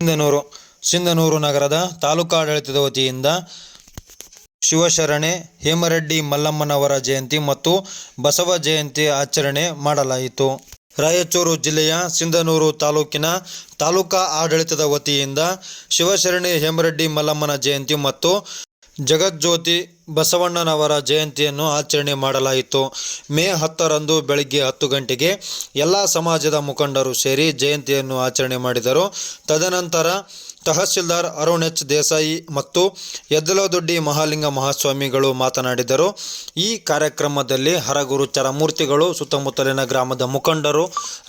ಸಿಂಧನೂರು ಸಿಂಧನೂರು ನಗರದ ತಾಲೂಕಾಡಳಿತದ ವತಿಯಿಂದ ಶಿವಶರಣೆ ಹೇಮರೆಡ್ಡಿ ಮಲ್ಲಮ್ಮನವರ ಜಯಂತಿ ಮತ್ತು ಬಸವ ಜಯಂತಿ ಆಚರಣೆ ಮಾಡಲಾಯಿತು. ರಾಯಚೂರು ಜಿಲ್ಲೆಯ ಸಿಂಧನೂರು ತಾಲೂಕಿನ ತಾಲೂಕಾ ಆಡಳಿತದ ವತಿಯಿಂದ ಶಿವಶರಣೆ ಹೇಮರೆಡ್ಡಿ ಮಲ್ಲಮ್ಮನ ಜಯಂತಿ ಮತ್ತು ಜಗಜ್ಯೋತಿ ಬಸವಣ್ಣನವರ ಜಯಂತಿಯನ್ನು ಆಚರಣೆ ಮಾಡಲಾಯಿತು. ಮೇ ಹತ್ತರಂದು ಬೆಳಗ್ಗೆ ಹತ್ತು ಗಂಟೆಗೆ ಎಲ್ಲ ಸಮಾಜದ ಮುಖಂಡರು ಸೇರಿ ಜಯಂತಿಯನ್ನು ಆಚರಣೆ ಮಾಡಿದರು. ತದನಂತರ ತಹಸೀಲ್ದಾರ್ ಅರುಣ್ ಎಚ್ ದೇಸಾಯಿ ಮತ್ತು ಯದ್ದಲದೊಡ್ಡಿ ಮಹಾಲಿಂಗ ಮಹಾಸ್ವಾಮಿಗಳು ಮಾತನಾಡಿದರು. ಈ ಕಾರ್ಯಕ್ರಮದಲ್ಲಿ ಹರಗುರು ಚರಮೂರ್ತಿಗಳು, ಸುತ್ತಮುತ್ತಲಿನ ಗ್ರಾಮದ ಮುಖಂಡರು,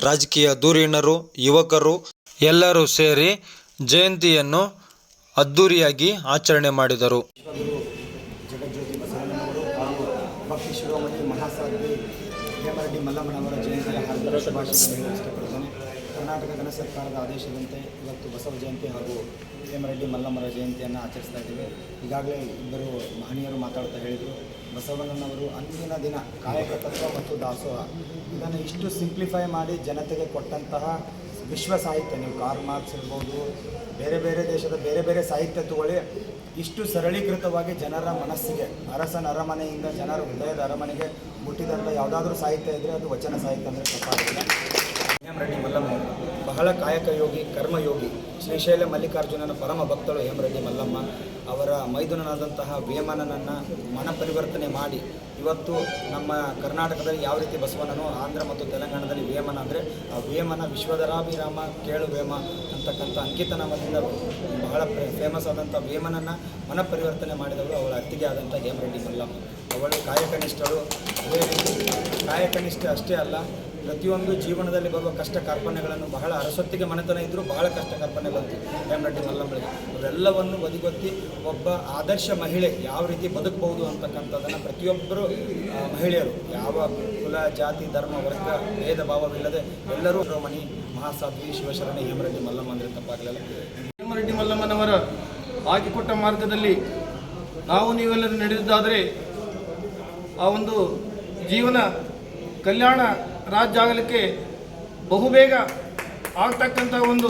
ರಾಜಕೀಯ ಧುರೀಣರು ಯುವಕರು ಎಲ್ಲರೂ ಸೇರಿ ಜಯಂತಿಯನ್ನು ಅದ್ದೂರಿಯಾಗಿ ಆಚರಣೆ ಮಾಡಿದರು ವಿಶ್ವಗುರು ಜಗಜ್ಯೋತಿ ಬಸವಣ್ಣನವರು ಹಾಗೂ ಭಕ್ತಿ ಮಹಾಸಾಧ್ವಿ ಹೇಮರೆಡ್ಡಿ ಮಲ್ಲಮ್ಮನವರ ಜಯಂತಿಯ ಹಾರ್ದಿಕ ಶುಭಾಶಯಗಳನ್ನು ಹೇಳಲು ಕರ್ನಾಟಕ ಘನ ಸರ್ಕಾರದ ಆದೇಶದಂತೆ ಇವತ್ತು ಬಸವ ಜಯಂತಿ ಹಾಗೂ ಹೇಮರೆಡ್ಡಿ ಮಲ್ಲಮ್ಮರ ಜಯಂತಿಯನ್ನು ಆಚರಿಸ್ತಾ ಇದ್ದೇವೆ. ಈಗಾಗಲೇ ಇಬ್ಬರು ಮಹನೀಯರು ಮಾತಾಡ್ತಾ ಹೇಳಿದರು. ಬಸವಣ್ಣನವರು ಅಂದಿನ ದಿನ ಕಾಯಕರ್ತತ್ವ ತತ್ವ ಮತ್ತು ದಾಸೋಹ. ಇದನ್ನು ಇಷ್ಟು ಸಿಂಪ್ಲಿಫೈ ಮಾಡಿ ಜನತೆಗೆ ಕೊಟ್ಟಂತಹ ವಿಶ್ವ ಸಾಹಿತ್ಯ, ನೀವು ಕಾರ್ ಮಾರ್ಕ್ಸ್ ಇರ್ಬೋದು, ಬೇರೆ ಬೇರೆ ದೇಶದ ಬೇರೆ ಬೇರೆ ಸಾಹಿತ್ಯ ತಗೊಳ್ಳಿ ಇಷ್ಟು ಸರಳೀಕೃತವಾಗಿ ಜನರ ಮನಸ್ಸಿಗೆ, ಅರಸನ ಅರಮನೆಯಿಂದ ಜನರ ಹೃದಯದ ಅರಮನೆಗೆ ಮುಟ್ಟಿದಂಥ ಯಾವುದಾದ್ರೂ ಸಾಹಿತ್ಯ ಇದ್ದರೆ ಅದು ವಚನ ಸಾಹಿತ್ಯ ಅಂದರೆ ತಪ್ಪಾಗಿಲ್ಲ ಎಂ ರೆಡ್ಡಿ ಮಲ್ಲಮ್ಮ ಬಹಳ ಕಾಯಕ ಯೋಗಿ ಕರ್ಮಯೋಗಿ ಶ್ರೀಶೈಲ ಮಲ್ಲಿಕಾರ್ಜುನನ ಪರಮ ಭಕ್ತಳು ಹೇಮರೆಡ್ಡಿ ಮಲ್ಲಮ್ಮ ಅವರ ಮೈದುನನಾದಂತಹ ವೇಮನನನ್ನು ಮನ ಪರಿವರ್ತನೆ ಮಾಡಿ ಇವತ್ತು ನಮ್ಮ ಕರ್ನಾಟಕದಲ್ಲಿ ಯಾವ ರೀತಿ ಬಸವಣ್ಣನು ಆಂಧ್ರ ಮತ್ತು ತೆಲಂಗಾಣದಲ್ಲಿ ವೇಮನ ಅಂದರೆ ಆ ವೇಮನ ವಿಶ್ವದರಾಭಿರಾಮ ಕೇಳು ವೇಮ ಅಂತಕ್ಕಂಥ ಅಂಕಿತನಾಮದಿಂದ ಬಹಳ ಫೇಮಸ್ ಆದಂಥ ವೇಮನನ್ನು ಮನ ಪರಿವರ್ತನೆ ಮಾಡಿದವರು ಅವಳ ಅತ್ತಿಗೆ ಆದಂಥ ಹೇಮರೆಡ್ಡಿ ಮಲ್ಲಮ್ಮ. ಅವಳು ಕಾಯಕನಿಷ್ಠಳು. ಅದೇ ರೀತಿ ಕಾಯಕನಿಷ್ಠೆ ಅಷ್ಟೇ ಅಲ್ಲ ಪ್ರತಿಯೊಂದು ಜೀವನದಲ್ಲಿ ಬರುವ ಕಷ್ಟ ಕಾರ್ಪಣ್ಯಗಳನ್ನು ಬಹಳ ಅರಸೊತ್ತಿಗೆ ಮನೆತನ ಇದ್ದರೂ ಬಹಳ ಕಷ್ಟ ಕಾರ್ಪಣ್ಯ ಬಂತು. ರೆಡ್ಡಿ ಮಲ್ಲಂಬಳಿ ಅವರೆಲ್ಲವನ್ನು ಬದಿಗೊತ್ತಿ ಒಬ್ಬ ಆದರ್ಶ ಮಹಿಳೆ ಯಾವ ರೀತಿ ಬದುಕಬಹುದು ಅಂತಕ್ಕಂಥದ್ದನ್ನು ಪ್ರತಿಯೊಬ್ಬರು ಮಹಿಳೆಯರು, ಯಾವ ಕುಲ, ಜಾತಿ, ಧರ್ಮ, ವರ್ಗ, ಭೇದ ಭಾವವಿಲ್ಲದೆ ಎಲ್ಲರೂ ಮಣಿ ಮಹಾಸಾಧ್ವಿ ಶಿವಶರಣೆ ಹೇಮರೆಡ್ಡಿ ಮಲ್ಲಮ್ಮ ಅಂದರೆ ತಪ್ಪಾಗಲಿಲ್ಲ. ಹೇಮರೆಡ್ಡಿ ಮಲ್ಲಮ್ಮನವರ ಹಾಕಿಕೊಟ್ಟ ಮಾರ್ಗದಲ್ಲಿ ನಾವು ನೀವೆಲ್ಲರೂ ನಡೆದಿದ್ದಾದರೆ ಆ ಒಂದು ಜೀವನ, ಕಲ್ಯಾಣ ರಾಜ್ಯ ಆಗಲಿಕ್ಕೆ ಬಹುಬೇಗ ಆಗ್ತಕ್ಕಂಥ ಒಂದು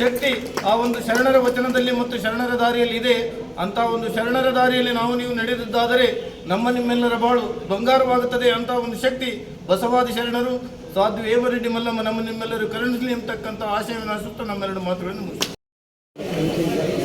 ಶಕ್ತಿ ಆ ಒಂದು ಶರಣರ ವಚನದಲ್ಲಿ ಮತ್ತು ಶರಣರ ದಾರಿಯಲ್ಲಿ ಇದೆ. ಅಂಥ ಒಂದು ಶರಣರ ದಾರಿಯಲ್ಲಿ ನಾವು ನೀವು ನಡೆದಿದ್ದಾದರೆ ನಮ್ಮ ನಿಮ್ಮೆಲ್ಲರ ಬಾಳು ಬಂಗಾರವಾಗುತ್ತದೆ. ಅಂತ ಒಂದು ಶಕ್ತಿ ಬಸವಾದಿ ಶರಣರು ಸಾಧು ಹೇಮರೆಡ್ಡಿ ಮಲ್ಲಮ್ಮ ನಮ್ಮ ನಿಮ್ಮೆಲ್ಲರೂ ಕರುಣಿಸಲಿ ಎಂಬತಕ್ಕಂಥ ಆಶಯವನ್ನು ಸುತ್ತ ನಮ್ಮೆರಡು ಮಾತುಗಳನ್ನು ಮುಗಿಸ್ತೇನೆ